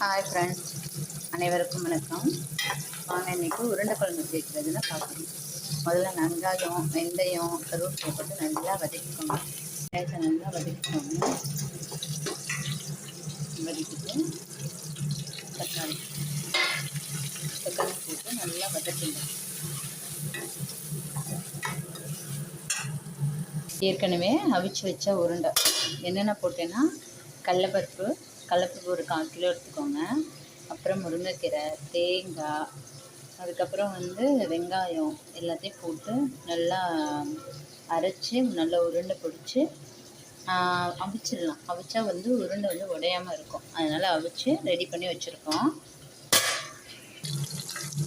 Hi friends அனைவருக்கும் வணக்கம். வாங்க இன்றைக்கி உருண்டை குழம்பு சேர்க்கிறதுன்னு பார்க்கணும் முதல்ல வெங்காயம் வெந்தயம் கருவேப்பிலை போட்டு நல்லா வதக்கிக்கோங்க. லேசை நல்லா வதக்கிக்கோங்க. வதக்கிட்டு தக்காளி. தக்காளி போட்டு நல்லா வதக்கிங்க. ஏற்கனவே அவிச்சு வச்ச உருண்டை. என்னென்ன போட்டேன்னா கடலப்பருப்பு கடலப்பருப்பு ஒரு கால் கிலோ எடுத்துக்கோங்க. அப்புறம் முருங்கைக்கீரை தேங்காய் அதுக்கப்புறம் வந்து வெங்காயம் எல்லாத்தையும் போட்டு நல்லா அரைச்சி நல்லா உருண்டை பிடிச்சி அவிச்சிடலாம். அவிச்சா வந்து உருண்டை வந்து உடையாமல் இருக்கும். அதனால் அவிச்சு ரெடி பண்ணி வச்சுருக்கோம்.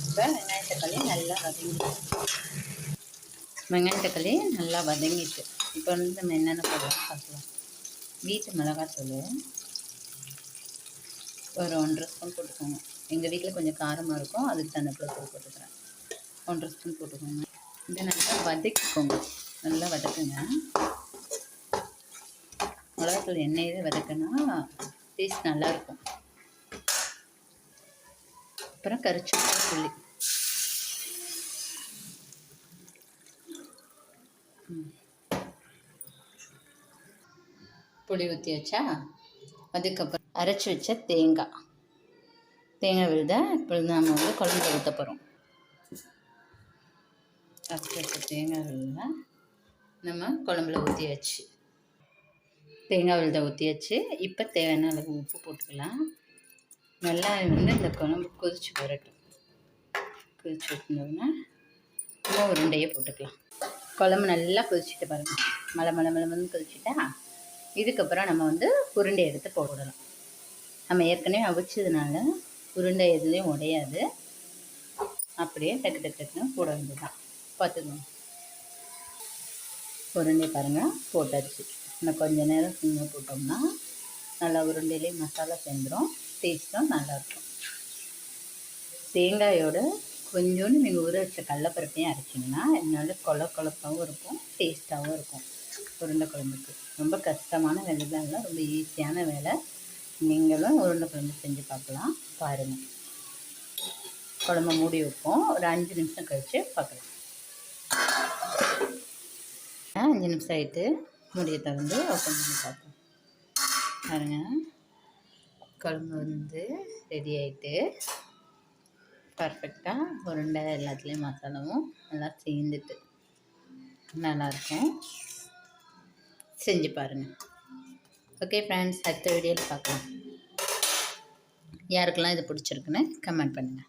இப்போ வெங்காய தக்காளி நல்லா வதங்கிட்டு வெங்காய தக்காளி நல்லா வதங்கிட்டு இப்போ வந்து நம்ம என்னென்ன போடலாம் பார்க்கலாம். வீட்டு மிளகாத்தூள் ஒரு ஒன்றரை ஸ்பூன் போட்டுக்கோங்க. எங்கள் வீட்டில் கொஞ்சம் காரமாக இருக்கும். அதுக்கு தகுந்தப்பில் தூள் போட்டுக்கிறேன். ஒன்றரை ஸ்பூன் போட்டுக்கோங்க. இதை நல்லா வதக்கிக்கோங்க. நல்லா வதக்குங்க. மிளகாத்தூள் எண்ணெயே வதக்குன்னா டேஸ்ட் நல்லாயிருக்கும் அப்புறம் கரிச்சு புளி. புளி ஊற்றி வச்சா அதுக்கப்புறம் அரைச்சி வச்ச தேங்காய் தேங்காய் விழுத இப்பொழுது நாம் வந்து குழம்புல ஊற்ற போகிறோம் அரைச்சி வச்ச தேங்காய் விழுத நம்ம குழம்புல ஊற்றியாச்சு தேங்காய் விழுத ஊற்றியாச்சு இப்போ தேவையான அளவு உப்பு போட்டுக்கலாம். நல்லா வந்து இந்த குழம்பு கொதிச்சு வரட்டும். கொதிச்சு விட்டுனோம்னா நம்ம உருண்டையை போட்டுக்கலாம். குழம்பு நல்லா கொதிச்சுட்டு பாருங்கள் மலை மலை மலை மலை கொதிச்சுட்டா இதுக்கப்புறம் நம்ம வந்து உருண்டை எடுத்து போடலாம் நம்ம ஏற்கனவே அவிச்சதுனால உருண்டை எதுலேயும் உடையாது. அப்படியே டக்கு டக்கு டக்குன்னு போட வேண்டியதுதான். பார்த்துக்கோங்க. உருண்டை பாருங்கள் போட்டாச்சு. இன்னும் கொஞ்சம் நேரம் சின்ன போட்டோம்னா நல்லா உருண்டையிலே மசாலா சேர்ந்துடும் டேஸ்ட்டும் நல்லாயிருக்கும். தேங்காயோட கொஞ்சோண்டு நீங்கள் ஊற வச்ச கடலப்பருப்பையும் அரைச்சிங்கன்னா நல்ல கொல கொழப்பாகவும் இருக்கும் டேஸ்ட்டாகவும் இருக்கும். உருண்டை குழம்புக்கு. ரொம்ப கஷ்டமான வேலை தான் இல்லை ரொம்ப ஈஸியான வேலை. நீங்களும் உருண்டை குழம்பு செஞ்சு பார்க்கலாம் பாருங்கள் குழம்பு மூடி வைப்போம். ஒரு அஞ்சு நிமிஷம் கழித்து பார்க்கலாம். அஞ்சு நிமிஷம் ஆகிட்டு மூடியை திறந்து ஓப்பன் பண்ணி பார்ப்போம் பாருங்கள் குழம்பு வந்து ரெடி ஆகிட்டு பர்ஃபெக்டாக உருண்டை எல்லாத்துலேயும் மசாலாவும் நல்லா சேர்ந்துட்டு நல்லாயிருக்கும் செஞ்சு பாருங்கள் ஓகே ஃப்ரெண்ட்ஸ் அடுத்த வீடியோவில் பார்க்கலாம். யாருக்கெல்லாம் இது பிடிச்சிருக்குன்னு கமெண்ட் பண்ணுங்கள்